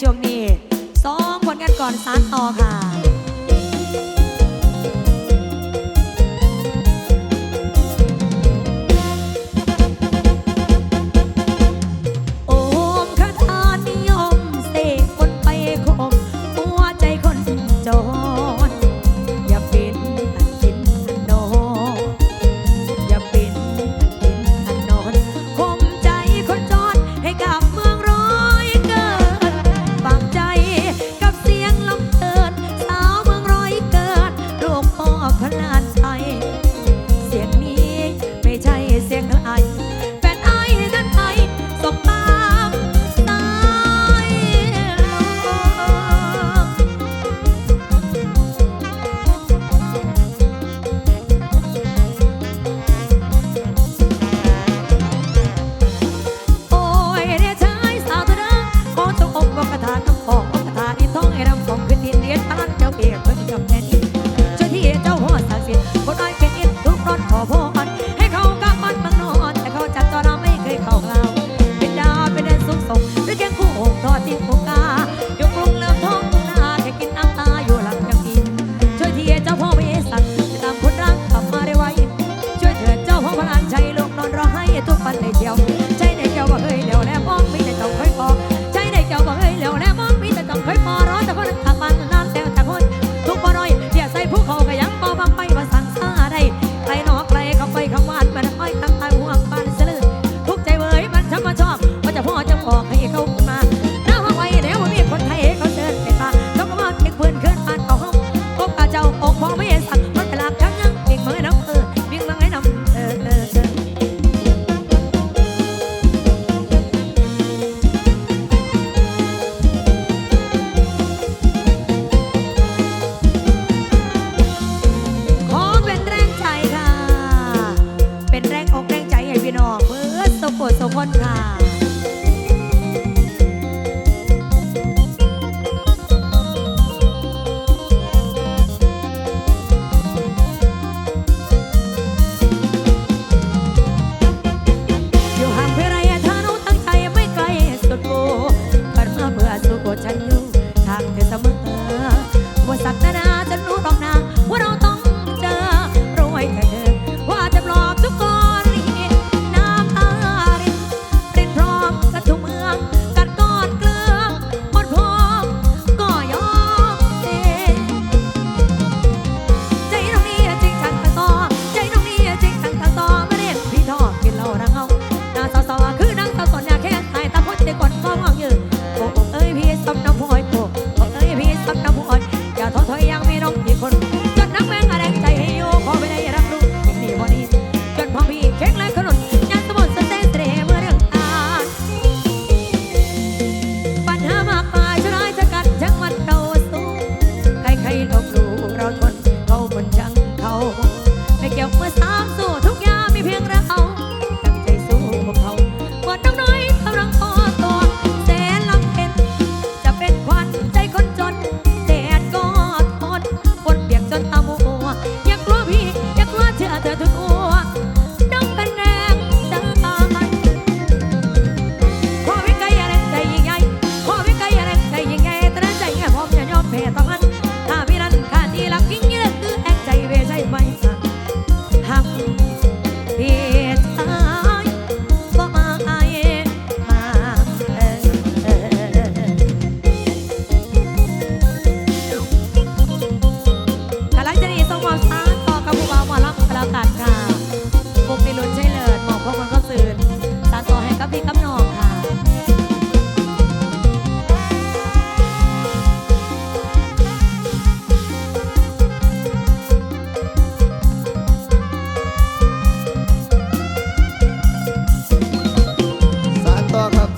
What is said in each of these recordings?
ช่วงนี้สองผลงานก่อนสานต่อค่ะ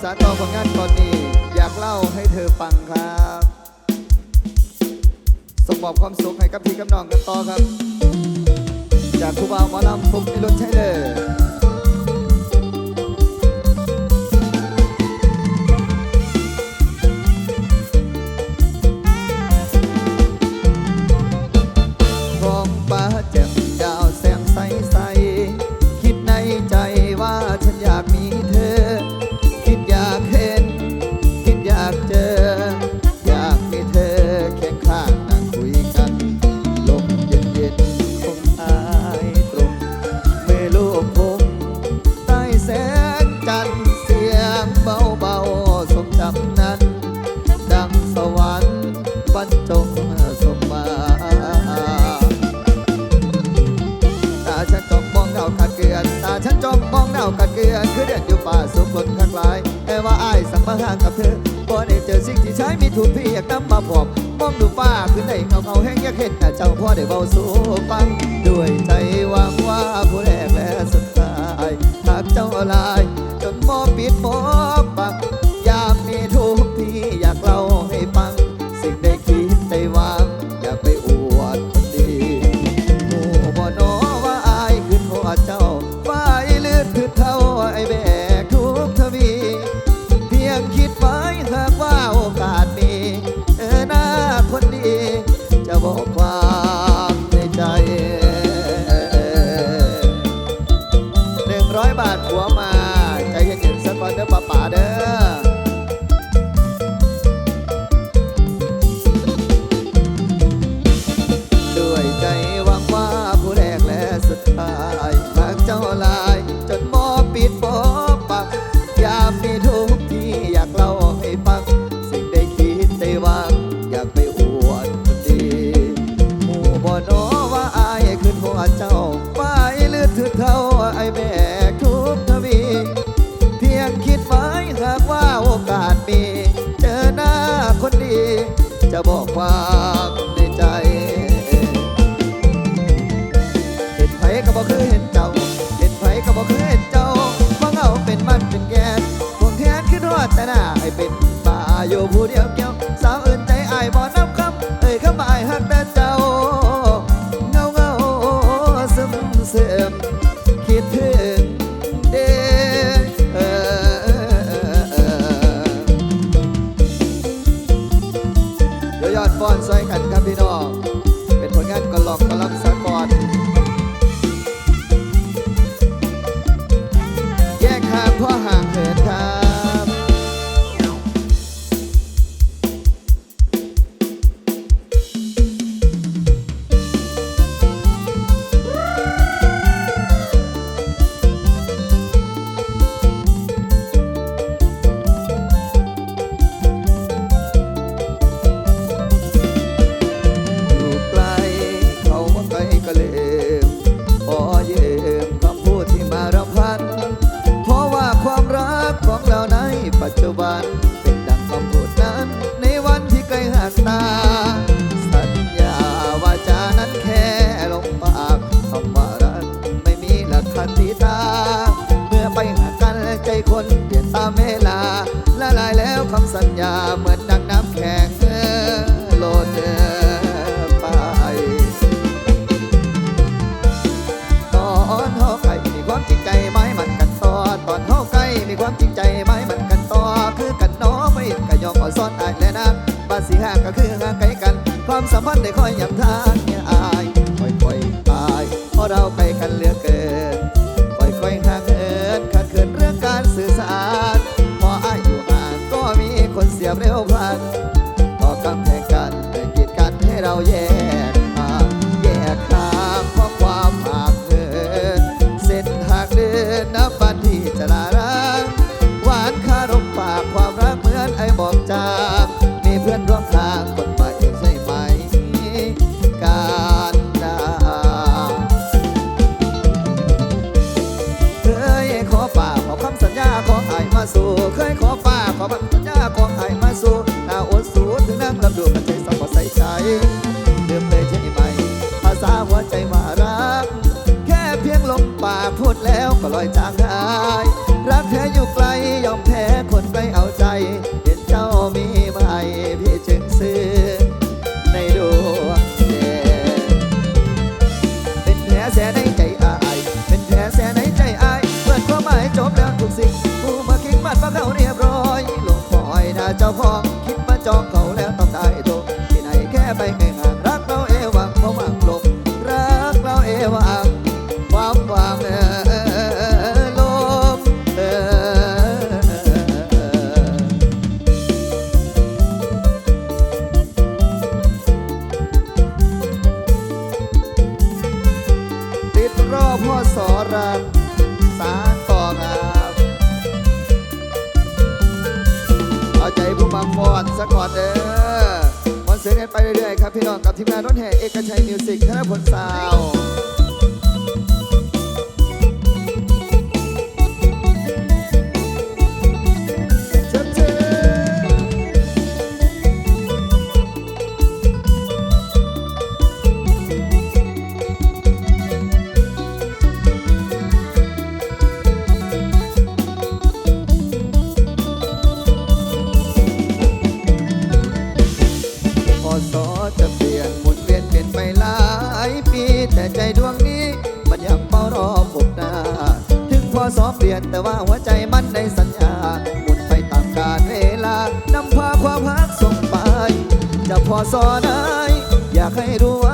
สากลผลงานตอนนี้ อยากเล่าให้เธอฟังครับ สมบอกความสุขให้กับพี่กับน้องกันต่อครับ จากครูบาวหมอลำฟุกนิรุตใช่เลยือเดือนอยู่ป่าสมบูรณ์ทัลาย แต่ว่าอ้ายสัมมาห่างกับเธอบ่ได้เจอสิ่งที่ใช้มีทุกพี่อยากนำมาบอมมองดูฟ้าขึ้นด้เงาเงาแห้งยากเห็นแต่เจ้าพ่อได้เบาสู้ฟัง ด้วยใจหวังว่าผู้แรกและสุดท้ายหากเจ้าลาย จนมอปิดมอบัง বেঁধে เมลาละลายแล้วคำสัญญาเหมือนดังน้ำแข็งโลดเดอไปตอนเฮาไข่มีความจริงใจไม้มันกันตอนตอนเฮาไก่มีความจริงใจไม้มันกันตอคือกันน้องไม่กะยอมขอซ้อนอายและน้ำบาสีห่างก็คือห่างไกลกัน ความสัมพันธ์ได้คอยย้ำทาง ยจางหาย รักแท้อยู่ไกลยอมแพ้คนไม่เอาใจ เห็นเจ้ามีใหม่พี่จึงซื้อ ในดวงใจเป็นแผลแสในใจอาย เป็นแผลแสในใจอายเปิดความหมายจบแล้วทุกสิ่งผู้มาคิดมัดมาเข้าเรียบร้อยลงคอยถ้าเจ้าพ่อคิดมาจอง ใจดวงนี้มันยังเฝ้ารอพบหน้า ถึงพอสอบเปลี่ยนแต่ว่าหัวใจมันในสัญญาหมุนไปตามกาลเวลานำพาความพักส่งไป จะพอสอนด้อยากให้รู้ว่า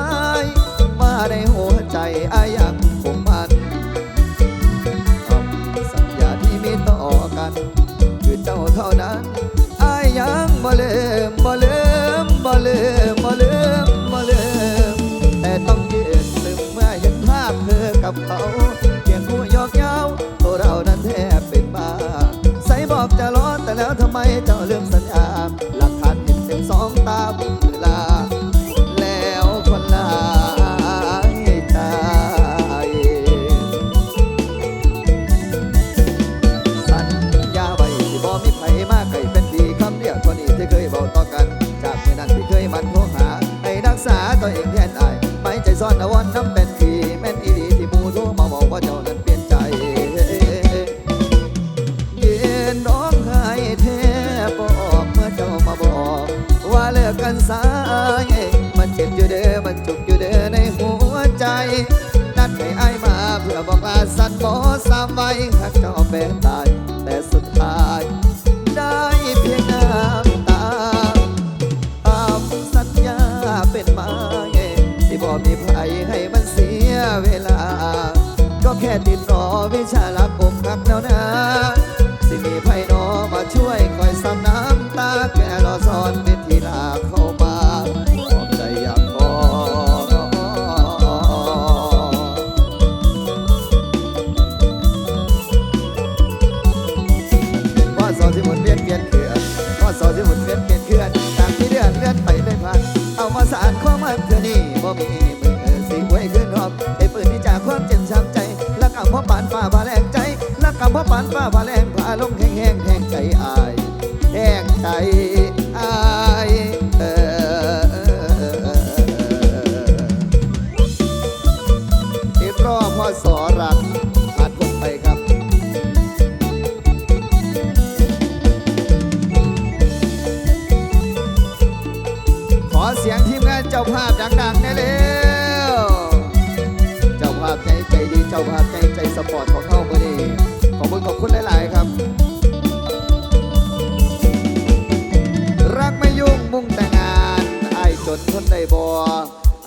dans le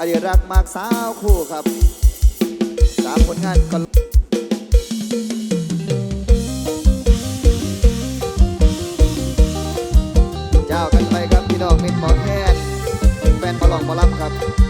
ดีรักมากสาวคู่ครับสามผลงานก่นเจ้ากันไปครับพี่น้อกมิตรหมอแคทนแฟนบอลองบอลับครับ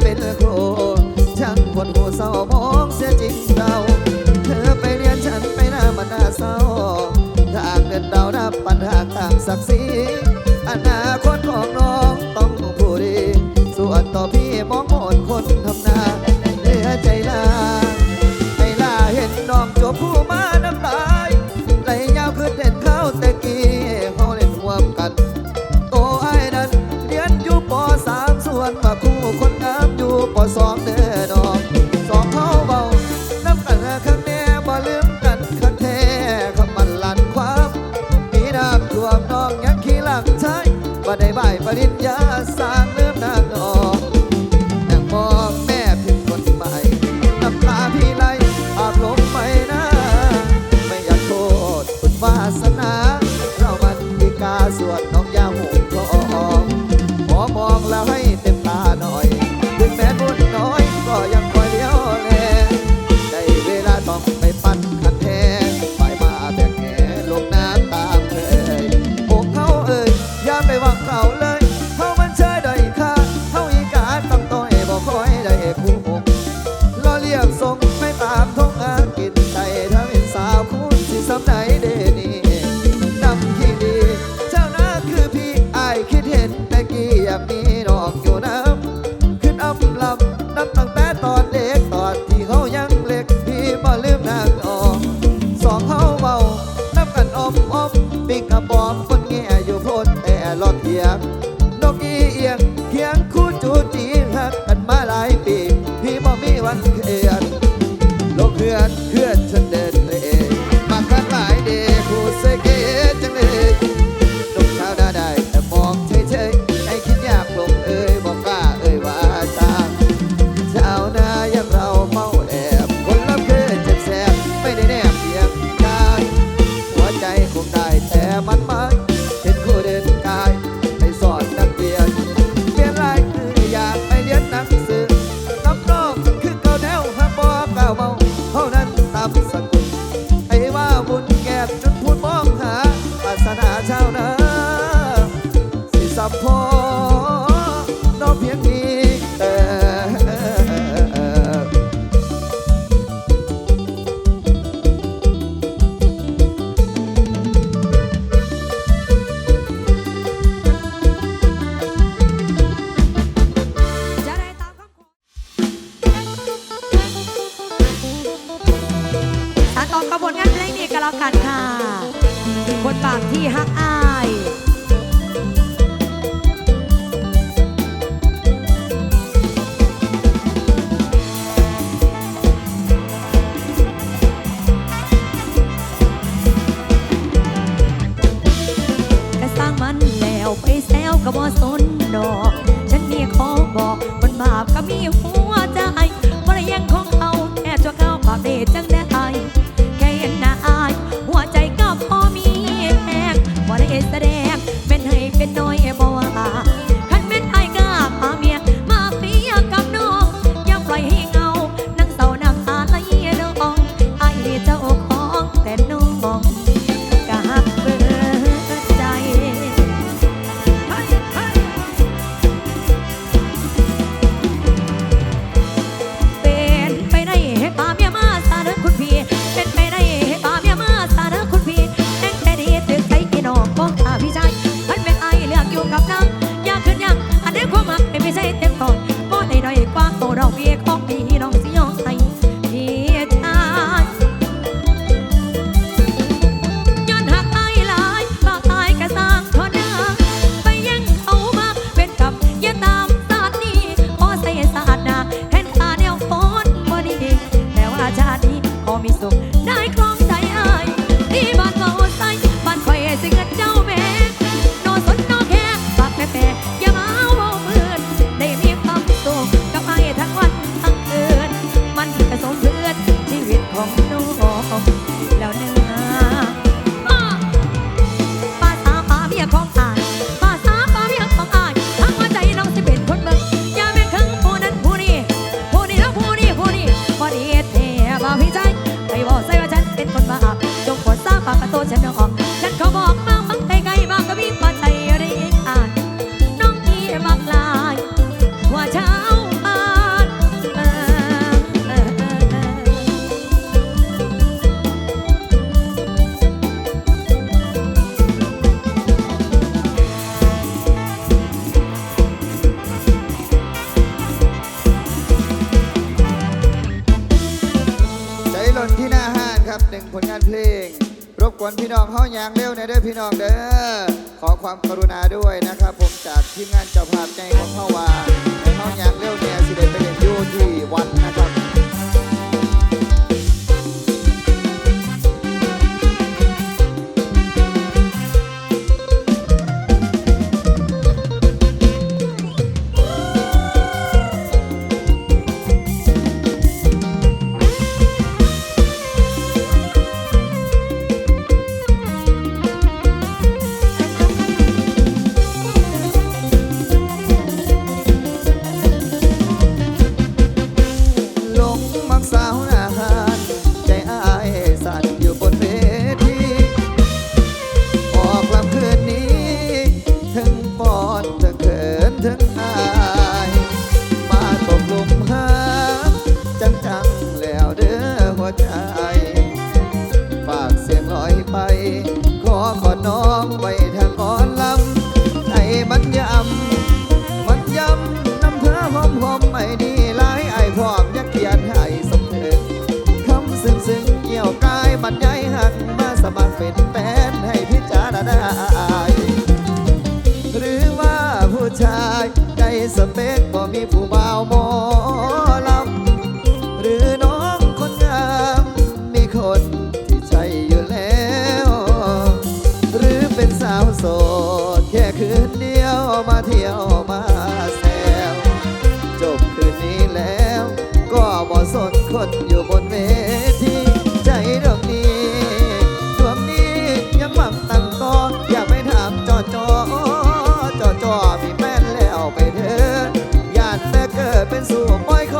been cruel. ากที่หักอา อขอความกรุณาด้วยนะครับ ผมจากทีมงานเจ้าภาพใจของเข้าวาในห้องย่างเร็วเนี่ยสิเดไปเรียนยู่ที่วัดนะครับ What I. Jesus, Pai.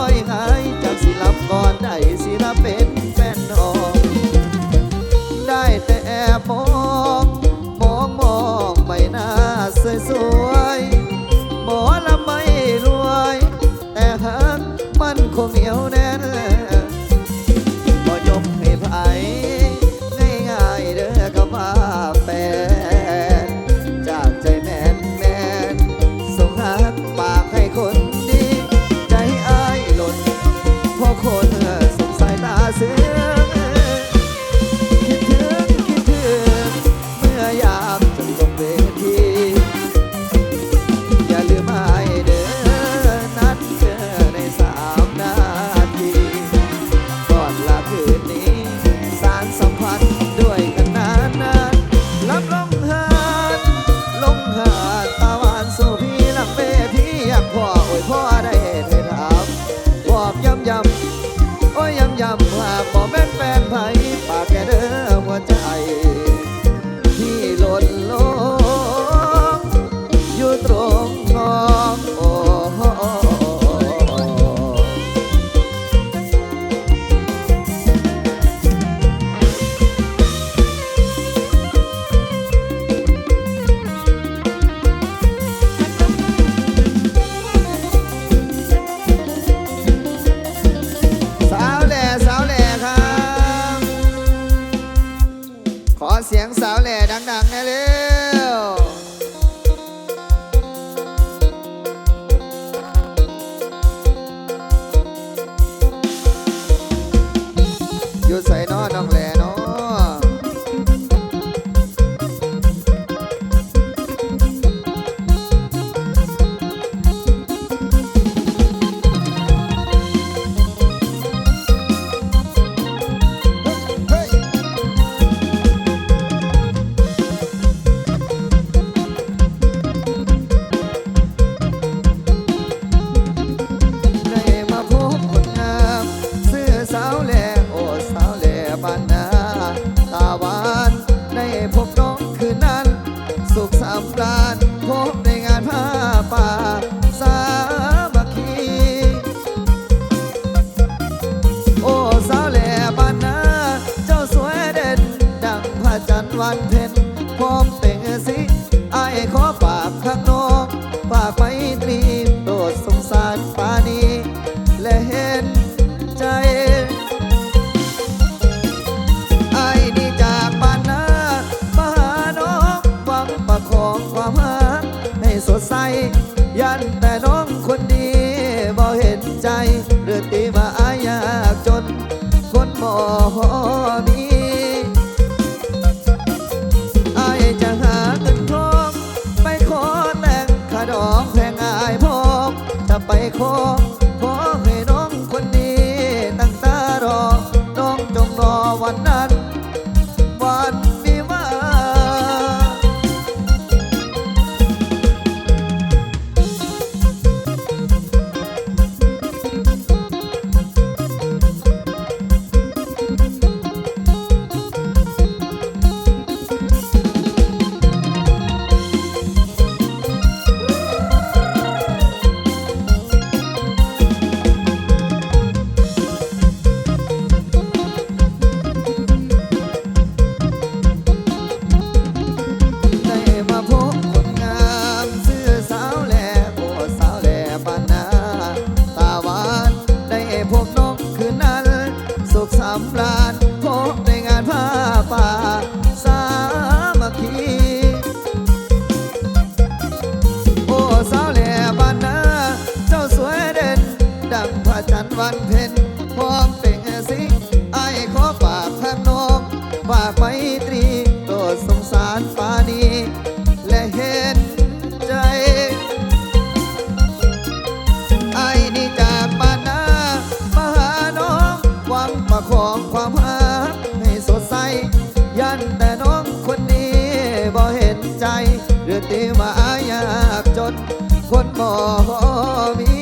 you say สิไอ้ขอฝากข้างนอกฝากไปตรีมโดดสงสารปานีและเห็นใจไอ้ดีจากบ้านนามาหาน้องหวังประคองความหาให้สดใส ยันแต่น้องคนดีบ่เห็นใจเรือตีมาอายากจนคนหมอ รือตีว่ายากจน คนบ่มี